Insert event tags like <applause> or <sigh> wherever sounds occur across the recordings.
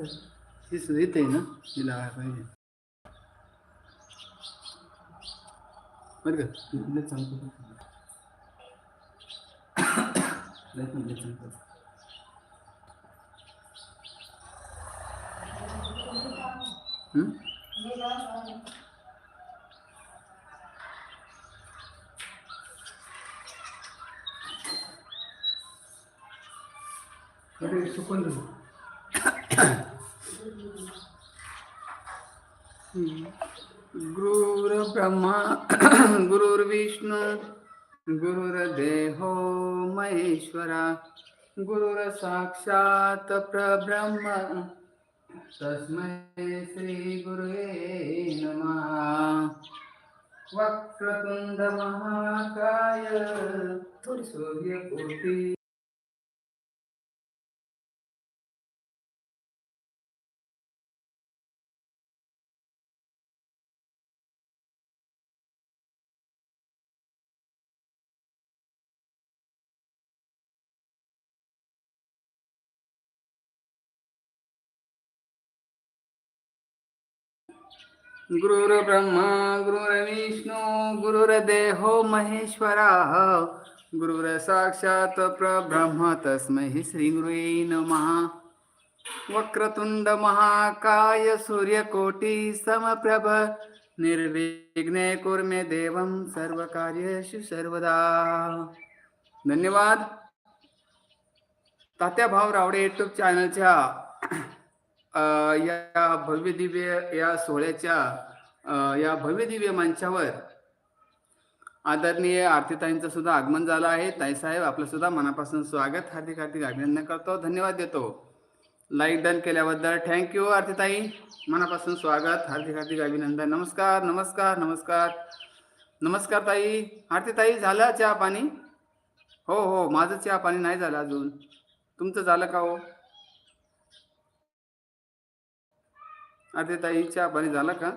ही सुद्धा इथे आहे ना ही लावायला पाहिजे बरं का लय चांगलं लय चांगलं चांगलं गुरुर्ब्रह्मा <clears throat> गुरुर्विष्णू गुरुर्देहो महेश्वरा गुरुर्साक्षात् परब्रह्म. तस्मै श्रीगुरुवे नमः. वक्रतुंड महाकाय सूर्यकोटि गुरुर्ब्रह्मा गुरुर्विष्णू गुरुर्देहो महेश्वरा. गुरुर साक्षात परब्रह्म तस्मै श्री गुरुवे नमः. वक्रतुंड महाकाय सूर्यकोटि समप्रभ. निर्विघ्ने कुर्मे देवं सर्वकार्येषु सर्वदा. धन्यवाद. तात्या भाऊ रावडे युट्यूब चॅनलच्या या भव्य दिव्य या सोहळ्याच्या या भव्य दिव्य मंचावर आदरणीय आरतीताईंचं सुद्धा आगमन झालं आहे. ताईसाहेब आपलं सुद्धा मनापासून स्वागत हार्दिक हार्दिक अभिनंदन करतो. धन्यवाद देतो. लाईक डन केल्याबद्दल थँक्यू आरतीताई. मनापासून स्वागत हार्दिक हार्दिक अभिनंदन. नमस्कार नमस्कार नमस्कार. नमस्कार ताई. आरतीताई झालं चहा पाणी? हो हो माझं चहा पाणी नाही झालं अजून. तुमचं झालं का हो? अरे ताईच्या बरी पाणी झाला का?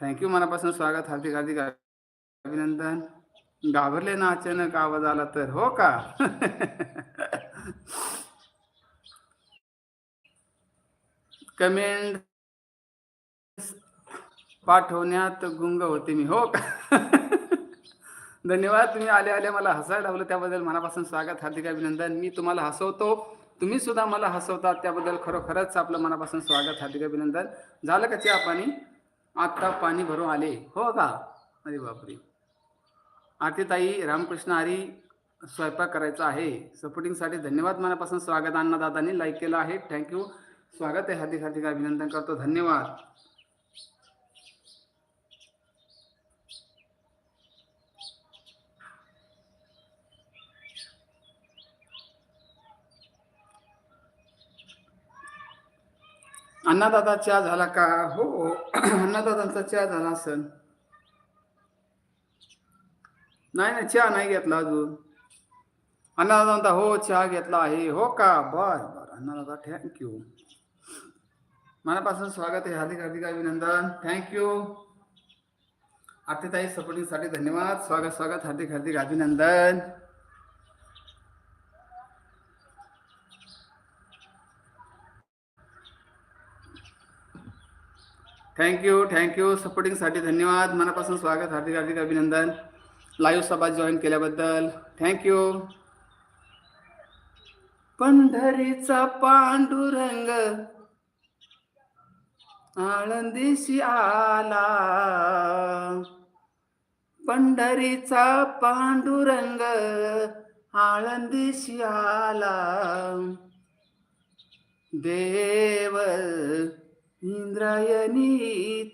थँक्यू मनापासून स्वागत हार्दिक हार्दिक अभिनंदन. घाबरले ना अचानक आवाज आला तर हो का? <laughs> कमेंट पाठवण्यात गुंग होते मी हो का? <laughs> धन्यवाद. तुम्ही आले आले मला हसायला लावलं त्याबद्दल मनापासून स्वागत हार्दिक अभिनंदन. मी तुम्हाला हसवतो. तुम्ही सुद्धा मला हसवतात त्याबद्दल खरोखरच आपलं मनापासून स्वागत हार्दिक अभिनंदन. झालं का चहा पाणी? आत्ता पाणी भरून आले. हो का? अरे बापरे. आरतीताई रामकृष्ण हरी स्वयंपाक करायचा आहे. सपोर्टिंगसाठी धन्यवाद मनापासून स्वागत. अन्नदादांनी लाईक केलं आहे. थँक्यू स्वागत आहे हार्दिक हार्दिक अभिनंदन करतो. धन्यवाद. अण्णादादा चहा झाला का? हो. हो. चहा झाला असेल नाही नाही चहा नाही घेतला अजून. अण्णादादा म्हणता हो चहा घेतला आहे. हो का? बर बर. अण्णादादा थँक्यू मनापासून स्वागत आहे. हार्दिक हार्दिक अभिनंदन. थँक्यू आरतीताई सपोर्टिंगसाठी धन्यवाद. स्वागत स्वागत. हार्दिक हार्दिक अभिनंदन. थँक्यू थँक्यू सपोर्टिंगसाठी धन्यवाद. मनापासून स्वागत हार्दिक हार्दिक अभिनंदन. लाईव्ह सभा जॉईन केल्याबद्दल थँक्यू पंढरीचा पांडुरंग आळंदीशी आला. पंढरीचा पांडुरंग आळंदीशी आला. देव इंद्रायणी